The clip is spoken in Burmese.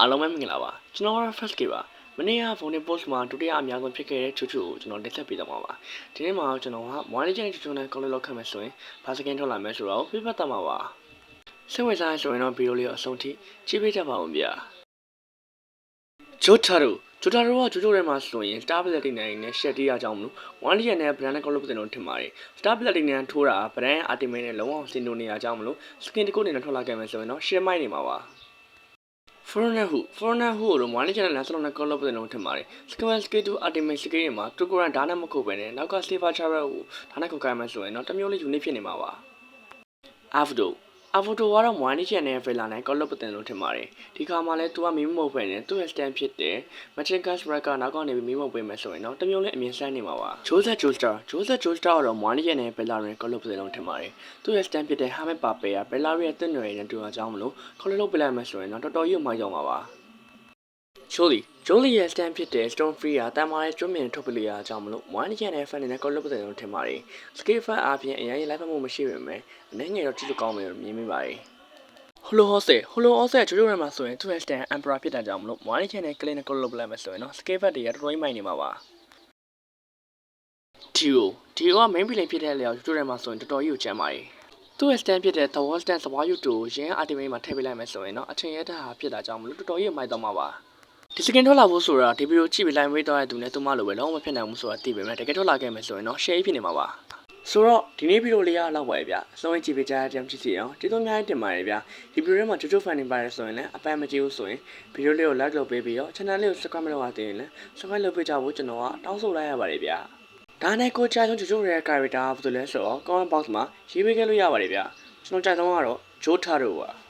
အားလုံးပဲမင်္ဂလာပါကျွန်တော်ကတော့ first ကေပါမနေ့က phone post မှာဒုတိယအများဆုံးဖြစ်ခဲ့တဲ့ချူချူကိုကျွန်တော်တင်ဆက်ပေးသွားမှာပါဒီနေ့မှာကျွန်တော်က one legend ချူချူနဲ့ call လောက်ခတ်မယ်ဆိုရင်ဘာစကင်ထုတ်လာမယ်ဆိုတော့ပြပတ်သွားမှာပါစိတ်ဝင်စားရဆိုရင်တော့ဗီဒီယိုလေးကိုအဆုံးထိကြည့်ပေးကြပါဦးဗျာဂျိုတာရိုဂျိုတာရိုကဂျိုဂျိုထဲမှာဆိုရင် star black တွေနဲ့ shed တီးရကြောင်းမလို့ one legend နဲ့ brand နဲ့ call လုပ်တဲ့လို့ထင်ပါတယ် star black တွေနဲ့ထိုးတာ brand ultimate နဲ့လုံးဝစင်တိုနေရကြောင်းမလို့ skin တစ်ခုနဲ့ထွက်လာခဲ့မယ်ဆိုရင်တော့ share မိုက်နေမှာပါ foreigner ဟု foreigner ဟုလို့မွားလေးချန်တဲ့လမ်းစလုံးနဲ့ call လုပ်တဲ့လုံးထင်ပါတယ် square scale to ultimate scale တွေမှာတူကူရန်ဒါနဲ့မခုတ်ပဲနဲ့နောက်က silver chariot ကိုဒါနဲ့ခုတ်ခိုင်းမှဆိုရင်တော့တစ်မျိုးလေး unique ဖြစ်နေမှာပါ avdo avdo ကတော့မွားလေးချန်တဲ့ villa နဲ့ call လုပ်တဲ့လုံးထင်ပါတယ်ဒီခါမှလည်းသူကမီးမဟုတ်ပဲနဲ့သူ့ရဲ့ stand ဖြစ်တဲ့ magic gas breaker နောက်ကနေမီးမဟုတ်ပေးမယ်ဆိုရင်တော့တစ်မျိုးလေးအမြင်ဆန်းနေမှာပါ joseph joestar joseph joestar ကတော့မွားလေးချန်တဲ့ villa နဲ့ call လုပ်တဲ့လုံးထင်ပါတယ်သူ့ရဲ့ stand ဖြစ်တဲ့ hermit pape က villa ရဲ့တက်နွယ်နဲ့တူအောင်ကြောင်းမလို့ call လုပ်ပေးလိုက်မယ်ဆိုရင်တော့တော်တော်ကြီးမိုက်ကြောင်းပါပါ Jolie Jolie ရဲ့ stand ဖြစ်တဲ့ Stone Free ကတန်မာရဲ့ကျွမ်းမြင်ထုတ်ပလေးအားကြောင့်မလို့1 gen နဲ့ fan နဲ့ call လုပ်တဲ့လို့ထင်ပါတယ် Scale fan အားဖြင့်အရင်လိုက်ဖက်မှုမရှိပေမဲ့အနေငယ်တော့ကြည့်လို့ကောင်းမယ်လို့မြင်မိပါတယ် Holo Hose Holo Hose ချိုးချိုးရမှာဆိုရင်သူ့ရဲ့ stand Emperor ဖြစ်တာကြောင့်မလို့1 gen နဲ့ clean နဲ့ call လုပ်လိုက်မယ်ဆိုရင်တော့ scale fan တွေကတော်တော်ကြီးမိုက်နေမှာပါ Dio Dio က main villain ဖြစ်တဲ့အလျောက်ချိုးချိုးရမှာဆိုရင်တော်တော်ကြီးကိုချမ်းပါတယ်သူ့ရဲ့ stand ဖြစ်တဲ့ The Wall Stand စပွားယူတူရင်း ultimate မှာထည့်ပေးလိုက်မယ်ဆိုရင်တော့အထင်ရတဲ့ဟာဖြစ်တာကြောင့်မလို့တော်တော်ကြီးမိုက်တော့မှာပါ ဒီစကင်ထွက်လာဖို့ဆိုတာဒီဗီဒီယိုကြည့်ပြီးလိုက်ဝေးသွားတဲ့သူနဲ့သူမလိုပဲလုံးဝမဖြစ်နိုင်ဘူးဆိုတာသိပေမဲ့တကယ်ထွက်လာခဲ့မယ်ဆိုရင်တော့ share ဖြစ်နေမှာပါဆိုတော့ဒီနေ့ဗီဒီယိုလေးရလောက်ပါရဲ့ဗျအဆုံးကြည့်ပေးကြတဲ့ကြောင်ကြည့်စီအောင်ကျေးဇူးအများကြီးတင်ပါတယ်ဗျဒီဗီဒီယိုထဲမှာချိုးချိုးဖန်နေပါတယ်ဆိုရင်လည်းအပန်းမကြည့်ဘူးဆိုရင်ဗီဒီယိုလေးကို like လုပ်ပေးပြီးတော့ channel လေးကို subscribe မလုပ်ရသေးရင်လည်း subscribe လုပ်ပေးကြဖို့ကျွန်တော်ကတောင်းဆိုလိုက်ရပါတယ်ဗျဒါနဲ့ကိုကြားဆုံးချိုးချိုးရဲ့ character ဘာလို့လဲဆိုတော့ comment box မှာရေးပေးခဲ့လို့ရပါတယ်ဗျကျွန်တော်ကြိုက်ဆုံးကတော့ Joe Taro ပါ